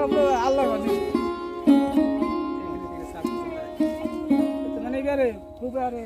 সব আল্লাহ মানে। এগারে পুকারে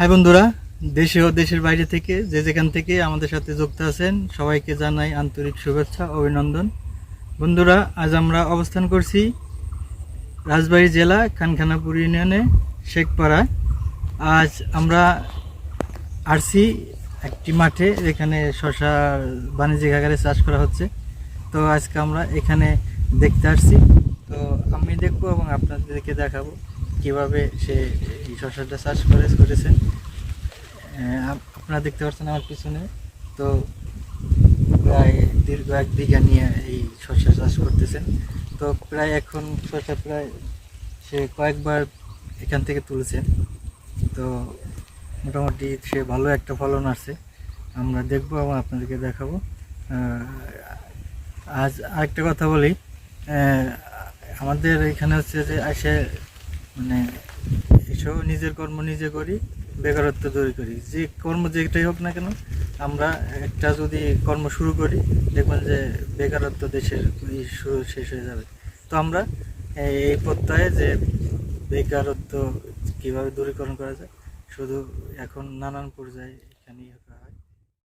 হাই বন্ধুরা, দেশে ও দেশের বাইরে থেকে যে যেখান থেকে আমাদের সাথে যুক্ত আছেন, সবাইকে জানাই আন্তরিক শুভেচ্ছা, অভিনন্দন। বন্ধুরা, আজ আমরা অবস্থান করছি রাজবাড়ী জেলা খানখানাপুর ইউনিয়নে, শেখপাড়া। আজ আমরা আসছি একটি মাঠে এখানে শশা বাণিজ্যিক আকারে চাষ করা হচ্ছে। তো আজকে আমরা এখানে দেখতে আসছি। তো আমি দেখব এবং আপনাদেরকে দেখাবো। কীভাবে সে এই শশাটা চাষ করে করেছেন আপনারা দেখতে পাচ্ছেন আমার পিছনে। তো প্রায় দীর্ঘ এক বিঘা নিয়ে এই শস্য চাষ করতেছেন। তো প্রায় এখন শস্য প্রায় সে কয়েকবার এখান থেকে তুলেছেন তো মোটামুটি সে ভালো একটা ফলন আছে আমরা দেখব এবং আপনাদেরকে দেখাবো। আজ আরেকটা কথা বলি। আমাদের এখানে হচ্ছে যে আসে মানে এসব নিজের কর্ম নিজে করি, বেকারত্ব দূর করি। যে কর্ম যেটাই হোক না কেন, আমরা একটা যদি কর্ম শুরু করি, দেখবেন যে বেকারত্ব দেশের শুরু শেষ হয়ে যাবে। তো আমরা এই এই প্রত্যয়ে যে বেকারত্ব কীভাবে দূরীকরণ করা যায়, শুধু এখন নানান পর্যায়ে এখানেই